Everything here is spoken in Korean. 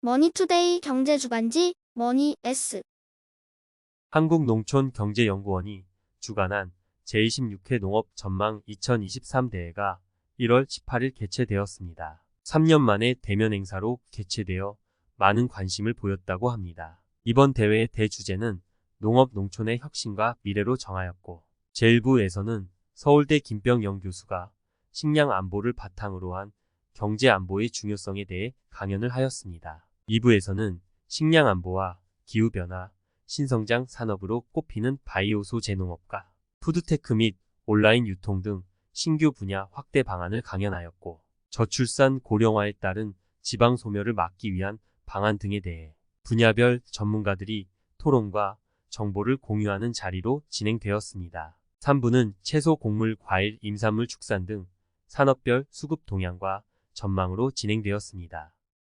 머니투데이 경제주간지 머니 S 한국농촌경제연구원이 주관한 제26회 농업 전망 2023 대회가 1월 18일 개최되었습니다. 3년 만에 대면 행사로 개최되어 많은 관심을 보였다고 합니다. 이번 대회의 대주제는 농업 농촌의 혁신과 미래로 정하였고 제1부에서는 서울대 김병영 교수가 식량 안보를 바탕으로 한 경제 안보의 중요성에 대해 강연을 하였습니다. 2부에서는 식량 안보와 기후변화, 신성장 산업으로 꼽히는 바이오 소재 농업과 푸드테크 및 온라인 유통 등 신규 분야 확대 방안을 강연하였고 저출산 고령화에 따른 지방 소멸을 막기 위한 방안 등에 대해 분야별 전문가들이 토론과 정보를 공유하는 자리로 진행되었습니다. 3부는 채소, 곡물, 과일, 임산물 축산 등 산업별 수급 동향과 전망으로 진행되었습니다.